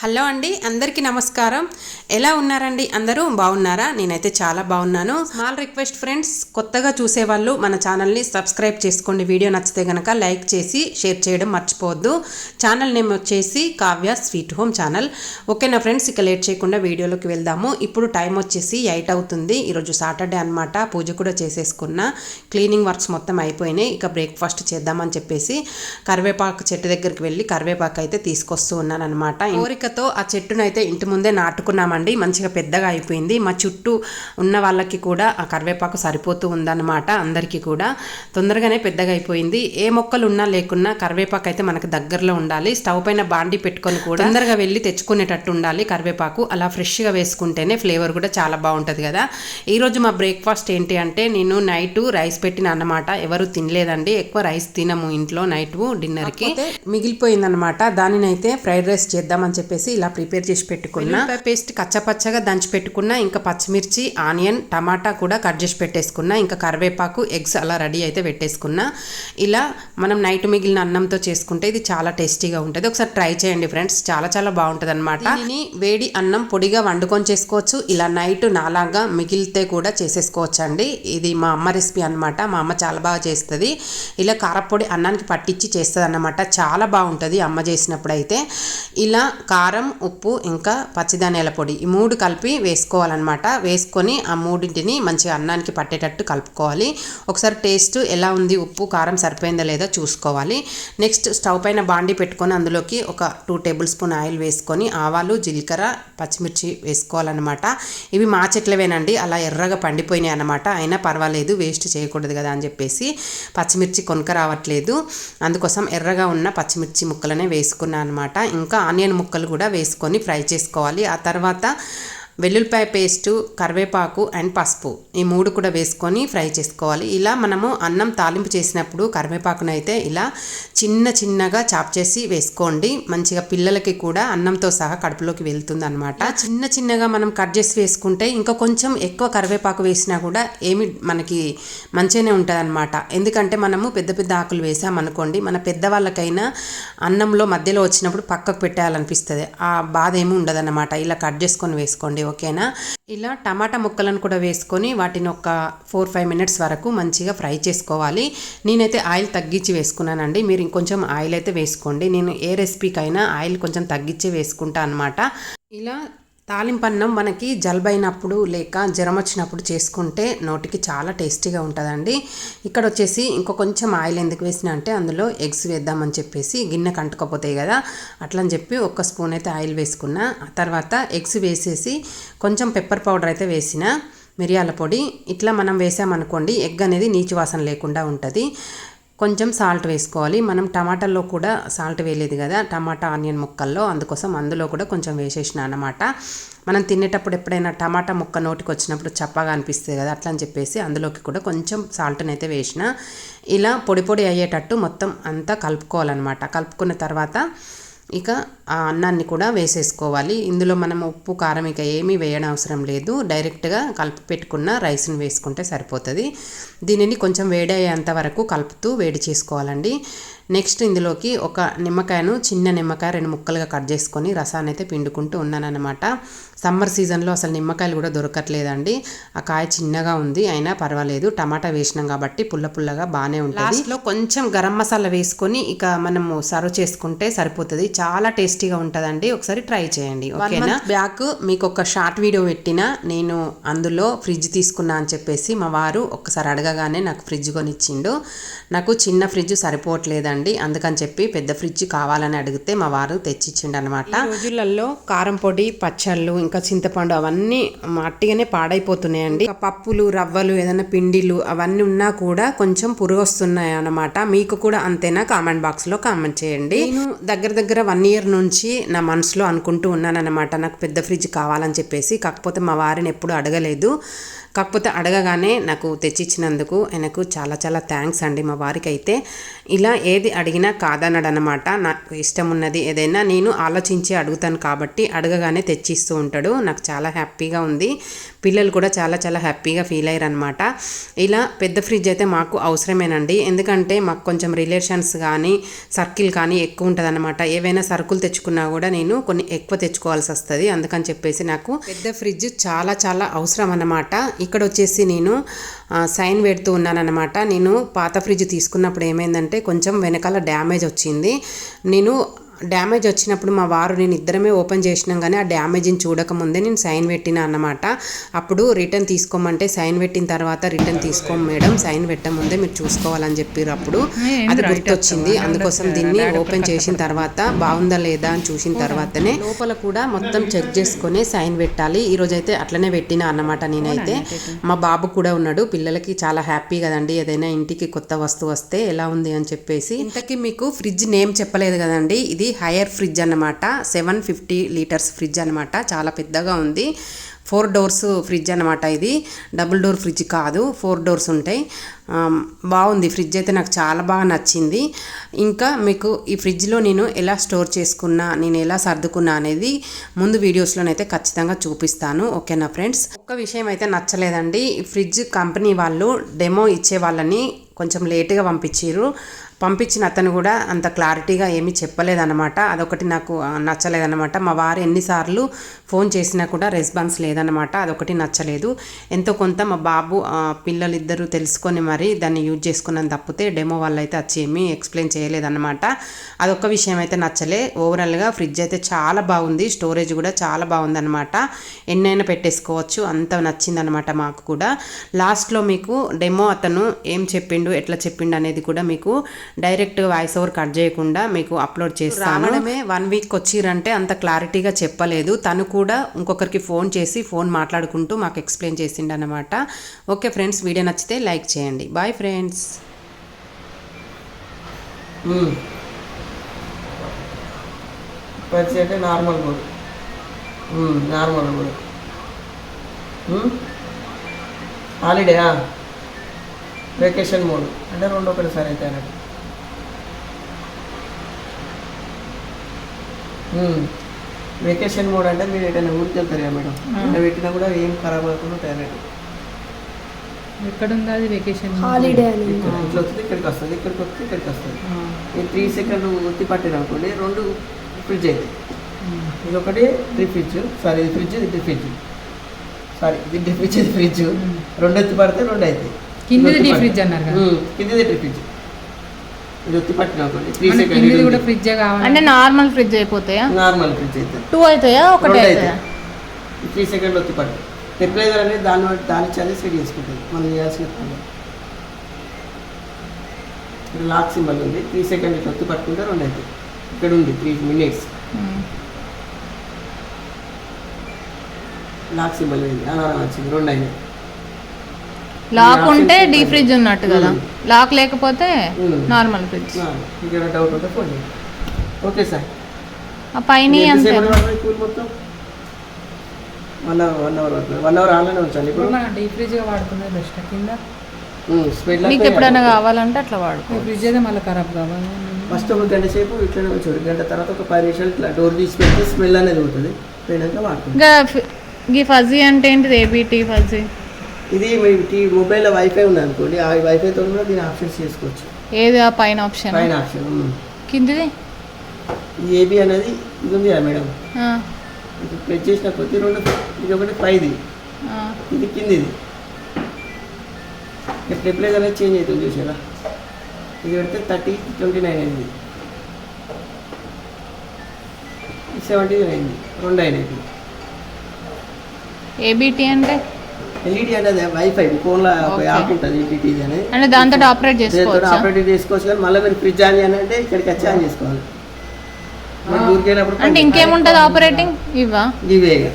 Hello అండి అందరికీ నమస్కారం. ఎలా ఉన్నారండి? అందరూ బాగున్నారా? నేనైతే చాలా బాగున్నాను. స్మాల్ రిక్వెస్ట్ ఫ్రెండ్స్ కొత్తగా చూసేవాళ్ళు మన ఛానల్ని సబ్స్క్రైబ్ చేసుకోండి. వీడియో నచ్చితే కనుక లైక్ చేసి షేర్ చేయడం మర్చిపోవద్దు. ఛానల్ నేమ్ వచ్చేసి కావ్య స్వీట్ హోమ్ ఛానల్. ఓకేనా ఫ్రెండ్స్? ఇక లేట్ చేయకుండా వీడియోలోకి వెళ్దాము. ఇప్పుడు టైం వచ్చేసి ఎయిట్ అవుతుంది. ఈరోజు సాటర్డే అనమాట పూజ కూడా చేసేసుకున్న. క్లీనింగ్ వర్క్స్ మొత్తం అయిపోయినాయి. ఇక బ్రేక్ఫాస్ట్ చేద్దామని చెప్పేసి కరివేపాకు చెట్టు దగ్గరికి వెళ్ళి కరివేపాకు అయితే తీసుకొస్తూ ఉన్నాను అనమాట కోరికతో ఆ చెట్టును అయితే ఇంటి ముందే నాటుకున్నామండి. మంచిగా పెద్దగా అయిపోయింది. మా చుట్టూ ఉన్న వాళ్ళకి కూడా ఆ కరివేపాకు సరిపోతూ ఉందన్నమాట అందరికీ కూడా. తొందరగానే పెద్దగా అయిపోయింది. ఏ మొక్కలు ఉన్నా లేకున్నా కరివేపాకు అయితే మనకు దగ్గరలో ఉండాలి. స్టవ్ పైన బాండి పెట్టుకొని కూడా తొందరగా వెళ్ళి తెచ్చుకునేటట్టు ఉండాలి కరివేపాకు. అలా ఫ్రెష్గా వేసుకుంటేనే ఫ్లేవర్ కూడా చాలా బాగుంటుంది కదా. ఈరోజు మా బ్రేక్ఫాస్ట్ ఏంటి అంటే నేను నైట్ రైస్ పెట్టిన అన్నమాట. ఎవరు తినలేదండి. ఎక్కువ రైస్ తినము ఇంట్లో నైట్ డిన్నర్కి. మిగిలిపోయిందన్నమాట. దానినైతే ఫ్రైడ్ రైస్ చేద్దామని చెప్పేసి ఇలా ప్రిపేర్ చేసి పెట్టుకున్నా. పేస్ట్ కచ్చపచ్చగా దంచి పెట్టుకున్నా ఇంకా పచ్చిమిర్చి ఆనియన్ టమాటా కూడా కట్ చేసి పెట్టేసుకున్నా ఇంకా కరివేపాకు ఎగ్స్ అలా రెడీ అయితే పెట్టేసుకున్నా. ఇలా మనం నైట్ మిగిలిన అన్నంతో చేసుకుంటే ఇది చాలా టేస్టీగా ఉంటుంది. ఒకసారి ట్రై చేయండి ఫ్రెండ్స్ చాలా చాలా బాగుంటుంది అనమాట వేడి అన్నం పొడిగా వండుకొని చేసుకోవచ్చు. ఇలా నైట్ నాలాగా మిగిలితే కూడా చేసేసుకోవచ్చు అండి ఇది మా అమ్మ రెసిపీ అనమాట మా అమ్మ చాలా బాగా చేస్తుంది. ఇలా కారపొడి అన్నానికి పట్టించి చేస్తుంది అన్నమాట చాలా బాగుంటుంది అమ్మ చేసినప్పుడు అయితే ఇలా కారం కారం ఉప్పు ఇంకా పచ్చిధాన్యాల పొడి ఈ మూడు కలిపి వేసుకోవాలన్నమాట. వేసుకొని ఆ మూడింటిని మంచిగా అన్నానికి పట్టేటట్టు కలుపుకోవాలి. ఒకసారి టేస్ట్ ఎలా ఉంది ఉప్పు కారం సరిపోయిందా లేదా చూసుకోవాలి. నెక్స్ట్ స్టవ్ పైన బాండి పెట్టుకొని అందులోకి ఒక టూ టేబుల్ స్పూన్ ఆయిల్ వేసుకొని ఆవాలు జీలకర్ర పచ్చిమిర్చి వేసుకోవాలన్నమాట. ఇవి మా చెట్లవేనండి అలా ఎర్రగా పండిపోయినాయి అన్నమాట. అయినా పర్వాలేదు వేస్ట్ చేయకూడదు కదా అని చెప్పేసి పచ్చిమిర్చి కొనుక రావట్లేదు. అందుకోసం ఎర్రగా ఉన్న పచ్చిమిర్చి ముక్కలనే వేసుకున్నాను అనమాట ఇంకా ఆనియన్ ముక్కలు కూడా కూడా వేసుకొని ఫ్రై చేసుకోవాలి. ఆ తర్వాత వెల్లుల్లిపాయ పేస్టు కరివేపాకు అండ్ పసుపు. ఈ మూడు కూడా వేసుకొని ఫ్రై చేసుకోవాలి. ఇలా మనము అన్నం తాలింపు చేసినప్పుడు కరివేపాకును అయితే ఇలా చిన్న చిన్నగా చాప్ చేసి వేసుకోండి. మంచిగా పిల్లలకి కూడా అన్నంతో సహా కడుపులోకి వెళ్తుంది అనమాట చిన్న చిన్నగా మనం కట్ చేసి వేసుకుంటే ఇంకా కొంచెం ఎక్కువ కరివేపాకు వేసినా కూడా ఏమి మనకి మంచిగానే ఉంటుంది అనమాట ఎందుకంటే మనము పెద్ద పెద్ద ఆకులు వేసామనుకోండి మన పెద్దవాళ్ళకైనా అన్నంలో మధ్యలో వచ్చినప్పుడు పక్కకు పెట్టాలనిపిస్తుంది ఆ బాధ ఏమి ఉండదన్నమాట. ఇలా కట్ చేసుకొని వేసుకోండి. ఓకేనా? ఇలా టమాటా ముక్కలను కూడా వేసుకొని వాటిని ఒక ఫోర్ ఫైవ్ మినిట్స్ వరకు మంచిగా ఫ్రై చేసుకోవాలి. నేనైతే ఆయిల్ తగ్గించి వేసుకున్నానండి. మీరు ఇంకొంచెం ఆయిల్ అయితే వేసుకోండి. నేను ఏ రెసిపీకైనా ఆయిల్ కొంచెం తగ్గించి వేసుకుంటా అనమాట ఇలా తాలింపన్నం మనకి జలుబైనప్పుడు లేక జ్వరం వచ్చినప్పుడు చేసుకుంటే నోటికి చాలా టేస్టీగా ఉంటుందండి. ఇక్కడ వచ్చేసి ఇంకో కొంచెం ఆయిల్ ఎందుకు వేసిన అంటే అందులో ఎగ్స్ వేద్దామని చెప్పేసి గిన్నె కంటుకపోతాయి కదా అట్లని చెప్పి ఒక్క స్పూన్ అయితే ఆయిల్ వేసుకున్నా ఆ తర్వాత ఎగ్స్ వేసేసి కొంచెం పెప్పర్ పౌడర్ అయితే వేసిన మిరియాల పొడి. ఇట్లా మనం వేసామనుకోండి ఎగ్ అనేది నీచు వాసన లేకుండా ఉంటుంది. కొంచెం సాల్ట్ వేసుకోవాలి. మనం టమాటాల్లో కూడా సాల్ట్ వేయలేదు కదా టమాటా ఆనియన్ ముక్కల్లో అందుకోసం అందులో కూడా కొంచెం వేసేసిన అనమాట మనం తినేటప్పుడు ఎప్పుడైనా టమాటా ముక్క నోటికి వచ్చినప్పుడు చప్పగా అనిపిస్తుంది కదా అట్లా అని చెప్పేసి అందులోకి కూడా కొంచెం సాల్ట్ని అయితే వేసిన. ఇలా పొడి పొడి అయ్యేటట్టు మొత్తం అంతా కలుపుకోవాలన్నమాట. కలుపుకున్న తర్వాత ఇక ఆ అన్నాన్ని కూడా వేసేసుకోవాలి. ఇందులో మనం ఉప్పు కారం ఇక ఏమీ వేయడం అవసరం లేదు. డైరెక్ట్గా కలిపి పెట్టుకున్న రైస్ని వేసుకుంటే సరిపోతుంది. దీనిని కొంచెం వేడయ్యేంత వరకు కలుపుతూ వేడి చేసుకోవాలండి. నెక్స్ట్ ఇందులోకి ఒక నిమ్మకాయను చిన్న నిమ్మకాయ రెండు ముక్కలుగా కట్ చేసుకొని రసాన్ని అయితే పిండుకుంటూ ఉన్నానన్నమాట. సమ్మర్ సీజన్లో అసలు నిమ్మకాయలు కూడా దొరకట్లేదండి. ఆ కాయ చిన్నగా ఉంది అయినా పర్వాలేదు. టమాటా వేసినాం కాబట్టి పుల్ల పుల్లగా బాగానే ఉంటుంది. లాస్ట్లో కొంచెం గరం మసాలా వేసుకొని ఇక మనము సర్వ్ చేసుకుంటే సరిపోతుంది. చాలా టేస్టీగా ఉంటుందండి. ఒకసారి ట్రై చేయండి. ఓకేనా? బ్యాక్ మీకు ఒక షార్ట్ వీడియో పెట్టిన నేను అందులో ఫ్రిడ్జ్ తీసుకున్నా అని చెప్పేసి మా వారు ఒక్కసారి అడగగానే నాకు ఫ్రిడ్జ్ కొనిచ్చిండు. నాకు చిన్న ఫ్రిడ్జ్ సరిపోవట్లేదండి. అందుకని చెప్పి పెద్ద ఫ్రిడ్జ్ కావాలని అడిగితే మా వారు తెచ్చిచ్చిండు అనమాట రోజులలో కారం పొడి పచ్చళ్ళు ఇంకా చింతపండు అవన్నీ మట్టిగానే పాడైపోతున్నాయండి. పప్పులు రవ్వలు ఏదైనా పిండిలు అవన్నీ ఉన్నా కూడా కొంచెం పురుగు వస్తున్నాయి అన్నమాట మీకు కూడా అంతేనా? కామెంట్ బాక్స్లో కామెంట్ చేయండి. నేను దగ్గర దగ్గర వన్ ఇయర్ నుంచి నా మనసులో అనుకుంటూ ఉన్నానన్నమాట. నాకు పెద్ద ఫ్రిడ్జ్ కావాలని చెప్పేసి. కాకపోతే మా వారిని ఎప్పుడు అడగలేదు. కాకపోతే అడగగానే నాకు తెచ్చిచ్చినందుకు ఆయనకు చాలా చాలా థ్యాంక్స్ అండి మా వారికి అయితే ఇలా ఏది అడిగినా కాదన్నాడు అనమాట నాకు ఇష్టం ఉన్నది ఏదైనా నేను ఆలోచించి అడుగుతాను కాబట్టి అడగగానే తెచ్చిస్తూ ఉంటాడు. నాకు చాలా హ్యాపీగా ఉంది. పిల్లలు కూడా చాలా చాలా హ్యాపీగా ఫీల్ అయ్యారు అనమాట ఇలా పెద్ద ఫ్రిడ్జ్ అయితే మాకు అవసరమేనండి. ఎందుకంటే మాకు కొంచెం రిలేషన్స్ కానీ సర్కిల్ కానీ ఎక్కువ ఉంటుంది అనమాట ఏవైనా సరుకులు తెచ్చుకున్నా కూడా నేను కొన్ని ఎక్కువ తెచ్చుకోవాల్సి వస్తుంది. అందుకని చెప్పేసి నాకు పెద్ద ఫ్రిడ్జ్ చాలా చాలా అవసరం అన్నమాట ఇక్కడ వచ్చేసి నేను సైన్ పెడుతూ ఉన్నానన్నమాట. నేను పాత ఫ్రిడ్జ్ తీసుకున్నప్పుడు ఏమైందంటే కొంచెం వెనకాల డ్యామేజ్ వచ్చింది. నేను డ్యామేజ్ వచ్చినప్పుడు మా వారు నేను ఇద్దరమే ఓపెన్ చేసినాం కానీ ఆ డ్యామేజ్ని చూడకముందే నేను సైన్ పెట్టిన అన్నమాట. అప్పుడు రిటర్న్ తీసుకోమంటే సైన్ పెట్టిన తర్వాత రిటర్న్ తీసుకోం మేడం సైన్ పెట్టముందే మీరు చూసుకోవాలని చెప్పారు అప్పుడు. అది గుర్తొచ్చింది. అందుకోసం దీన్ని ఓపెన్ చేసిన తర్వాత బాగుందా లేదా అని చూసిన తర్వాతనే లోపల కూడా మొత్తం చెక్ చేసుకొని సైన్ పెట్టాలి. ఈ రోజు అయితే అట్లనే పెట్టిన అన్నమాట నేనైతే. మా బాబు కూడా ఉన్నాడు. పిల్లలకి చాలా హ్యాపీ కదండి. ఏదైనా ఇంటికి కొత్త వస్తువు వస్తే ఎలా ఉంది అని చెప్పేసి ఇంతకీ మీకు ఫ్రిడ్జ్ నేమ్ చెప్పలేదు కదండి. ఇది హైయర్ ఫ్రిడ్జ్ అనమాట సెవెన్ ఫిఫ్టీ లీటర్స్ ఫ్రిడ్జ్ అనమాట చాలా పెద్దగా ఉంది. ఫోర్ డోర్స్ ఫ్రిడ్జ్ అనమాట ఇది. డబుల్ డోర్ ఫ్రిడ్జ్ కాదు. ఫోర్ డోర్స్ ఉంటాయి. బాగుంది. ఫ్రిడ్జ్ అయితే నాకు చాలా బాగా నచ్చింది. ఇంకా మీకు ఈ ఫ్రిడ్జ్లో నేను ఎలా స్టోర్ చేసుకున్నా నేను ఎలా సర్దుకున్నా అనేది ముందు వీడియోస్లోనైతే ఖచ్చితంగా చూపిస్తాను. ఓకేనా ఫ్రెండ్స్? ఒక్క విషయం అయితే నచ్చలేదండి. ఫ్రిడ్జ్ కంపెనీ వాళ్ళు డెమో ఇచ్చే వాళ్ళని కొంచెం లేట్గా పంపించారు పంపించిన అతను కూడా అంత క్లారిటీగా ఏమీ చెప్పలేదన్నమాట. అదొకటి నాకు నచ్చలేదన్నమాట. మా వారు ఎన్నిసార్లు ఫోన్ చేసినా కూడా రెస్పాన్స్ లేదన్నమాట. అదొకటి నచ్చలేదు. ఎంతో కొంత మా బాబు పిల్లలిద్దరూ తెలుసుకొని మరి దాన్ని యూజ్ చేసుకున్నాను తప్పితే డెమో వాళ్ళు అయితే వచ్చి ఏమీ ఎక్స్ప్లెయిన్ చేయలేదన్నమాట. అదొక విషయం అయితే నచ్చలే. ఓవరాల్గా ఫ్రిడ్జ్ అయితే చాలా బాగుంది. స్టోరేజ్ కూడా చాలా బాగుందన్నమాట. ఎన్నైనా పెట్టేసుకోవచ్చు. అంత నచ్చిందనమాట మాకు కూడా. లాస్ట్లో మీకు డెమో అతను ఏం చెప్పిండు ఎట్లా చెప్పిండు అనేది కూడా మీకు డైరెక్ట్ వాయిస్ ఓవర్ కట్ చేయకుండా మీకు అప్లోడ్ చేస్తాను. రావడమే వన్ వీక్ వచ్చిరంటే అంత క్లారిటీగా చెప్పలేదు. తను కూడా ఇంకొకరికి ఫోన్ చేసి ఫోన్ మాట్లాడుకుంటూ మాకు ఎక్స్ప్లెయిన్ చేసిండు అనమాట ఓకే ఫ్రెండ్స్ వీడియో నచ్చితే లైక్ చేయండి. Bye friends. పచ్చి అంటే నార్మల్ కూడా. నార్మల్ కూడా. Holiday vacation mode. అంటే రెండు ఒకటిసారి అయితే అన్నట్టు. వెకేషన్ మోడ్ అంటే మీరు ఎటైనా ఊరికి వెళ్తారు కదా మేడం అంటే పెట్టినా కూడా ఏం ఖరాబ్ అవ్వకుండా ఉంటాయి అన్నట్టు ఎక్కడుంది అది వెకేషన్ హాలిడే అని ఇక్కడ ఇట్లా వస్తుంది ఇక్కడికి వస్తుంది ఇక్కడికి వస్తుంది ఇక్కడికి వస్తుంది. ఈ త్రీ సెకండ్ ఒత్తి పట్టిన అనుకోండి రెండు ఫ్రిడ్జ్ అవుతాయి ఇది ఒకటి త్రీ ఫ్రిడ్జ్ సారీ ఇది ఫ్రిడ్జ్ ఇది ఫ్రిడ్జ్ సారీ ఇది ఫ్రిడ్జ్ ఇది ఫ్రిడ్జ్ రెండు ఎత్తి పడితే రెండు అవుతాయి పడితే. ఫ్రిడ్జ్ అన్నారు కదా. ఫ్రిడ్జ్ ఇది ఒత్తి పట్టిన అనుకోండి త్రీ మన కిందిది కూడా సెకండ్ ఫ్రిడ్జ్ కావాలి. అంటే నార్మల్ ఫ్రిడ్జ్ అయిపోతాయా? నార్మల్ ఫ్రిడ్జ్ అవుతుంది టూ అవుతాయా? ఒకటే అవుతాయా? త్రీ సెకండ్ ఒత్తి పట్టు. టెంపరేచర్ అనేది దాన్ని బట్టి దాని చదివి సెట్ చేసుకుంటుంది. మనం చేయాల్సిన పని. ఇక్కడ లాక్ సింబల్ ఉంది. త్రీ సెకండ్ ఇట్లా ఒత్తి పట్టుకుంటే రెండు అవుతాయి. ఇక్కడ ఉంది త్రీ మినిట్స్. లాక్ సింబల్ ఉంది. అలారం వచ్చింది. రెండు అయినాయి. లాక్ ఉంటే డీ. ఫ్రిడ్జ్ ఉన్నట్టు కదా. ఉమ్. లాక్ లేకపోతే ఉమ్. Normal fridge. డౌట్ ఉంటే ఫోన్ చేయండి. ఓకే సార్ ఆ పైన అంతే. కూల్ మొత్తం? వన్ అవర్ వన్ అవర్ పడుతుంది వన్ అవర్ ఆన్లైన్ ఉంచండి ఇప్పుడు. వాడుకునేది బెస్ట్ కింద? స్పీడ్ మీకు ఎప్పుడైనా కావాలంటే అట్లా వాడుకో. ఈ ఫ్రిడ్జ్ అయితే మళ్ళీ ఖరాబ్ కావాలి. ఫస్ట్ ఒక గంట సేపు ఇట్లనే ఉంచాడు గంట తర్వాత ఒక పది నిమిషాలు ఇట్లా డోర్ తీసి పెడితే స్మెల్ అనేది ఉంటుంది పోయినాక వాడుతుంది ఇంకా ఫజీ అంటే ఏంటిది? ఏబిటీ ఫజీ ఇది మీ టీ మొబైల్లో వైఫై ఉంది అనుకోండి ఆ వైఫైతో కూడా దీని ఆప్షన్స్ చేసుకోవచ్చు. ఏది? ఆ పైన ఆప్షన్ పైన ఆప్షన్. కిందిది? ఈ ఏబీ అనేది ఇది ఉంది కదా మేడం? ప్రెస్ చేసిన కొద్ది రెండు ఇది ఒకటి పైది. ఇది. కిందిది. టెంపరేచర్ అనేది చేంజ్ అవుతుంది చూసారా? ఇది పెడితే థర్టీ ట్వంటీ నైన్ అయింది సెవెంటీ అయింది. రెండు అయినాయి. ఏబిటీ అంటే? ఎల్ఈడి అనేది వైఫై ఫోన్లో ఒక Okay. యాప్ ఉంటుంది ఎల్ఈడి అనేది అంటే దాంతో ఆపరేట్ దీంతో చేసుకోవచ్చా? ఆపరేట్ చేసుకోవచ్చు కానీ మళ్ళీ మీరు ఫ్రిడ్జ్ ఆన్ చేయాలంటే ఇక్కడికి వచ్చి ఆన్ చేసుకోవాలి. అంటే ఇంకేముంటుంది ఆపరేటింగ్ ఇవా ఇవే ఇక.